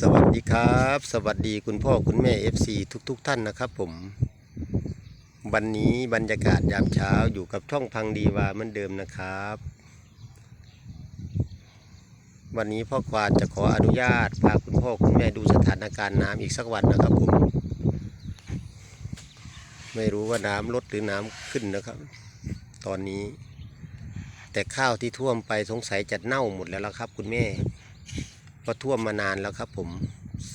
สวัสดีครับ สวัสดีคุณพ่อคุณแม่ FC ทุกๆทท่านนะครับผม วันนี้บรรยากาศยามเช้าอยู่กับช่องพังดีวาเหมือนเดิมนะครับ วันนี้พ่อควานจะขออนุญาตพาคุณพ่อคุณแม่ดูสถานการณ์น้ำอีกสักวันนะครับผม ไม่รู้ว่าน้ำลดหรือน้ำขึ้นนะครับ ตอนนี้ แต่ข้าวที่ท่วมไปสงสัยจะเน่าหมดแล้วละครับ คุณแม่ ก็ท่วมมานานแล้วครับ ผม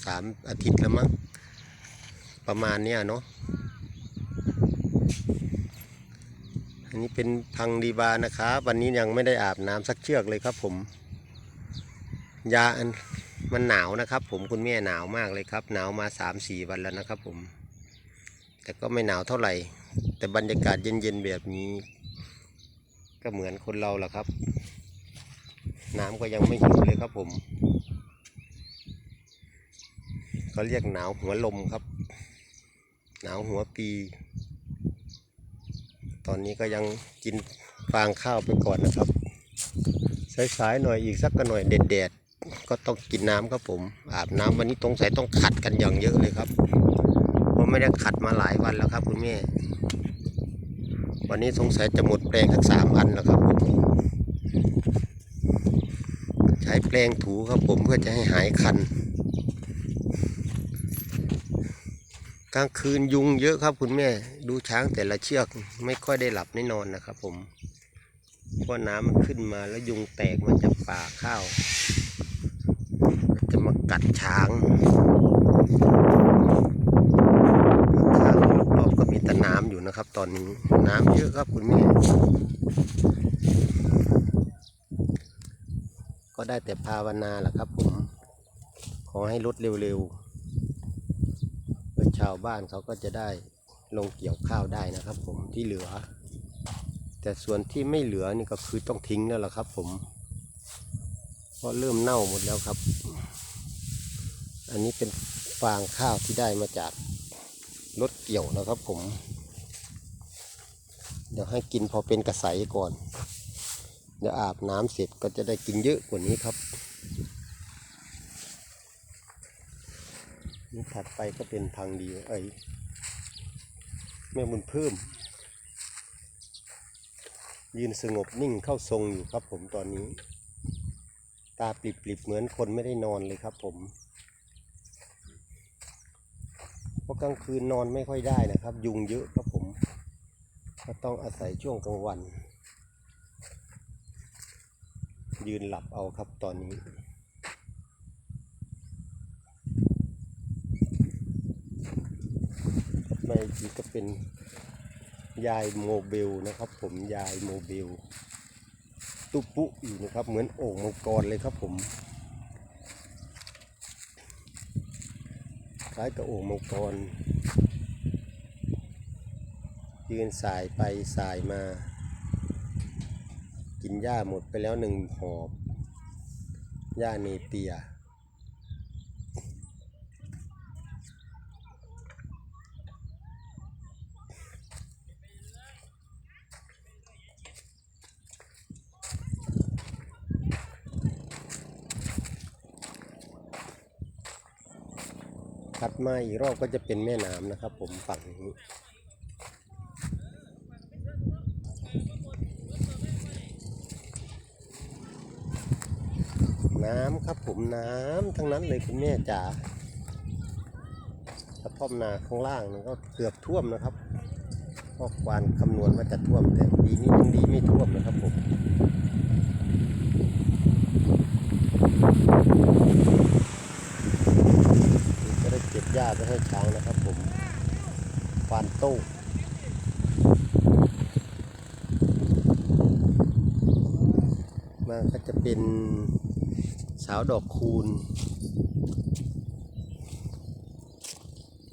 สามอาทิตย์แล้วมั้งประมาณเนี้ยเนาะอันนี้เป็นพังดีบานะครับวันนี้ยังไม่ได้อาบน้ำสักเชือกเลยครับ ผม ยาอันมันหนาวนะครับ ผมคุณแม่หนาวมากเลยครับ หนาวมาสามสี่วันแล้วนะครับ ผม แต่ก็ไม่หนาวเท่าไหร่ แต่บรรยากาศเย็นๆแบบนี้ ก็เหมือนคนเราแหละครับ น้ำก็ยังไม่หิวเลยครับผม เขาเรียกหนาวหัวลมครับ หนาวหัวปี ตอนนี้ก็ยังกินฟางข้าวไปก่อนนะครับ สายๆหน่อยอีกสักก็หน่อยเด็ดๆก็ต้องกินน้ำครับผม อาบน้ำวันนี้ตรงสายต้องขัดกันอย่างเยอะเลยครับเพราะไม่ได้ขัดมาหลายวันแล้วครับคุณแม่วันนี้สงสัยจะหมดแปลงสักสามอันแล้วครับผมใช้แปลงถูครับผมเพื่อจะให้หายคัน กลางคืนยุงเยอะครับคุณแม่ ดูช้างแต่ละเชือกไม่ค่อยได้หลับได้นอนนะครับผมเพราะน้ำมันขึ้นมาแล้วยุงแตกมันจะป่าข้าวจะมากัดช้างข้างรอบๆก็มีแต่น้ำอยู่นะครับ ตอนนี้น้ำเยอะครับคุณแม่ ก็ได้แต่ภาวนาแหละครับผม ขอให้ลดเร็วๆ ชาวบ้านเขาก็จะได้ลงเกี่ยวข้าวได้นะครับ ผมที่เหลือ แต่ส่วนที่ไม่เหลือนี่ก็คือต้องทิ้งแล้วล่ะครับ ผมเพราะเริ่มเน่าหมดแล้วครับ อันนี้เป็นฟางข้าวที่ได้มาจากรถเกี่ยวนะครับ ผม เดี๋ยวให้กินพอเป็นกระใสก่อน เดี๋ยวอาบน้ำเสร็จก็จะได้กินเยอะกว่านี้ครับ นี่ ถัดไปก็เป็นพังดีเอ้แม่บุญเพิ่ม ยืนสงบนิ่งเข้าทรงอยู่ครับผมตอนนี้ ตาปลิบๆเหมือนคนไม่ได้นอนเลยครับผมเพราะกลางคืนนอนไม่ค่อยได้นะครับ ยุงเยอะครับผมก็ต้องอาศัยช่วงกลางวัน ยืนหลับเอาครับตอนนี้ ไม่ก็เป็นยายโมเบลนะครับ ผมยายโมเบลตุปุอยู่นะครับ เหมือนโอ่งมังกรเลยครับผมคล้ายกับโอ่งมังกรยืนสายไปสายมา กินหญ้าหมดไปแล้วหนึ่งหอบหญ้าเนเปีย มาอีกรอบก็จะเป็นแม่น้ำนะครับ ผมฝั่งนี้น้ำครับผมน้ำทั้งนั้นเลยคุณแม่จ๋ากระท่อมนาข้างล่างนี่ก็เกือบท่วมนะครับพ่อควานคำนวณว่าจะท่วมแต่ปีนี้ยังดีไม่ท่วมนะครับผมนี่ก็ได้เก็บหญ้า ไปให้ช้างนะครับผมควานโต้มาก็จะเป็นสาวดอกคูณ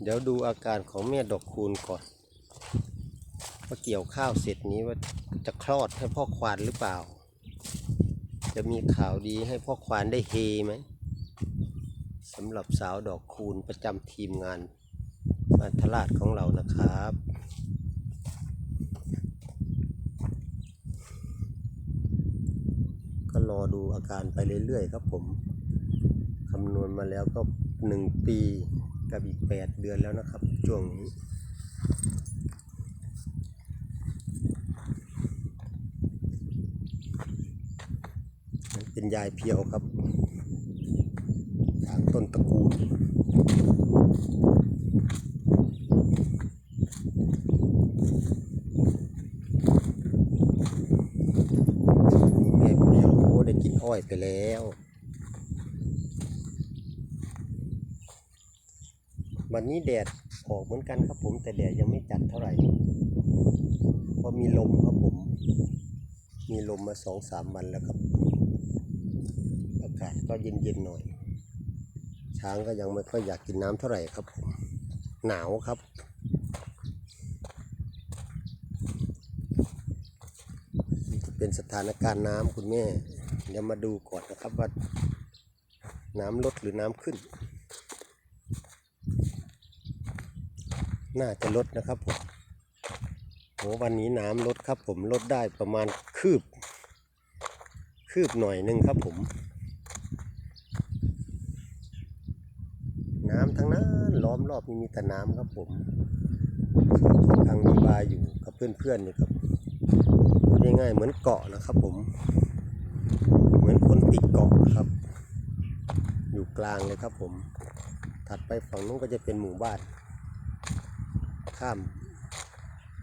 เดี๋ยวดูอาการของแม่ดอกคูณก่อน ว่าเกี่ยวข้าวเสร็จนี้ว่าจะคลอดให้พ่อควานหรือเปล่า จะมีข่าวดีให้พ่อควานได้เฮไหม สำหรับสาวดอกคูณประจำทีมงานอัธราชของเรานะครับ ก็รอดูอาการไปเรื่อยๆครับผมคำนวณมาแล้วก็หนึ่งปีกับอีกแปดเดือนแล้วนะครับช่วงนี้เป็นยายเพียวครับ ต้นตระกูลแม่เพียวโอ้ได้กินอ้อยไปแล้ววันนี้แดดออกเหมือนกันครับผมแต่แดดยังไม่จัดเท่าไหร่เพราะมีลมครับผม มีลมมาสองสามวันแล้วครับ อากาศก็เย็นๆหน่อย ช้างก็ยังไม่ค่อยอยากกินน้ำเท่าไหร่ครับผมหนาวครับนี่จะเป็นสถานการณ์น้ำคุณแม่เดี๋ยวมาดูก่อนนะครับว่าน้ำลดหรือน้ำขึ้น น่าจะลดนะครับผมโหวันนี้น้ำลดครับผมลดได้ประมาณคืบ คืบหน่อยหนึงครับผม น้ำ ทั้งนั้นล้อมรอบนี่มีแต่น้ำครับผมทางมีบาอยู่กับเพื่อนๆนี่ครับพูดง่ายๆเหมือนเกาะนะครับผม เหมือนคนติดเกาะนะครับ อยู่กลางเลยครับผม ถัดไปฝั่งนู้นก็จะเป็นหมู่บ้าน ข้าม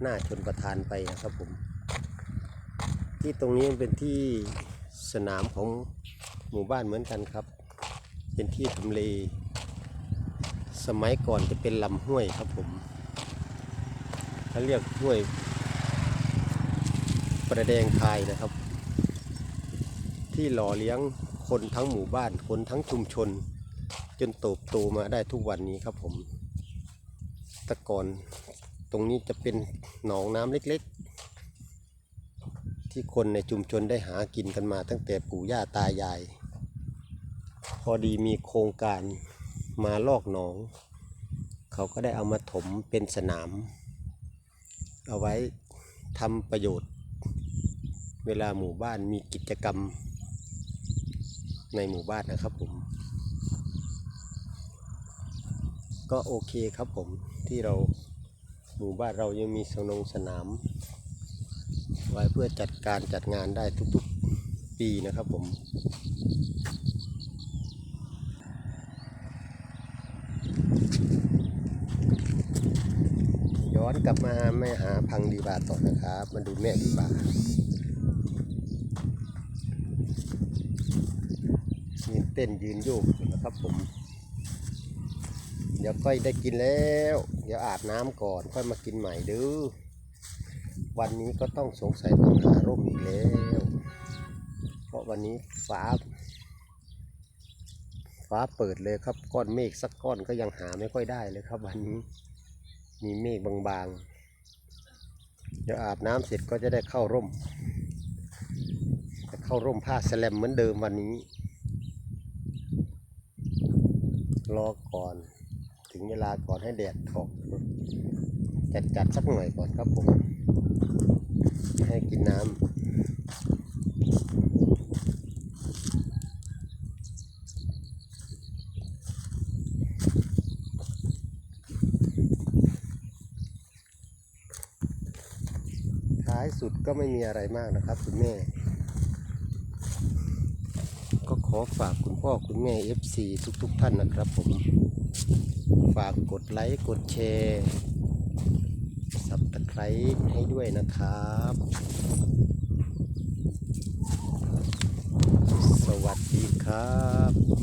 หน้าชนประทานไปนะครับผม ที่ตรงนี้เป็นที่สนามของหมู่บ้านเหมือนกันครับ เป็นที่ทำเล สมัยก่อนจะเป็นลำห้วยครับผมเขาเรียกห้วยประแดงคายนะครับ ที่หล่อเลี้ยงคนทั้งหมู่บ้าน คนทั้งชุมชน จนโตบโตมาได้ทุกวันนี้ครับผมแต่ก่อนตรงนี้จะเป็นหนองน้ำเล็กๆ ที่คนในชุมชนได้หากินกันมาตั้งแต่ปู่ย่าตายาย พอดีมีโครงการ มาลอกหนอง เขาก็ได้เอามาถมเป็นสนาม เอาไว้ทำประโยชน์ เวลาหมู่บ้านมีกิจกรรม ในหมู่บ้านนะครับผม ก็โอเคครับผมที่เราหมู่บ้านเรายังมีสนงสนาม ไว้เพื่อจัดการจัดงานได้ทุกๆปีนะครับผม ย้ อนกลับมาแม่หาพังดีบาต่อนะครับ มาดูแม่ดีบายืนเต้นยืนโยกอยู่นะครับผม เดี๋ยวค่อยได้กินแล้ว เดี๋ยวอาบน้ำก่อนค่อยมากินใหม่เด้อวันนี้ก็ต้องสงสัยต้องหาร่มอีกแล้ว เพราะวันนี้ฟ้า ฟ้าเปิดเลยครับ ก้อนเมฆสักก้อนก็ยังหาไม่ค่อยได้เลยครับวันนี้ มีเมฆบางๆ เดี๋ยวอาบน้ำเสร็จก็จะได้เข้าร่ม จะเข้าร่มผ้าสแลมเหมือนเดิมวันนี้ รอก่อน ถึงเวลาก่อนให้แดดออกจัดจัดสักหน่อยก่อนครับผม ให้กินน้ำายสุดก็ไม่มีอะไรมากนะครับคุณแม่ ก็ขอฝากคุณพ่อคุณแม่ FC ทุกๆทท่านนะครับผม ฝากกดไลค์กดแชร์สับตะไคร้ให้ด้วยนะครับ สวัสดีครับ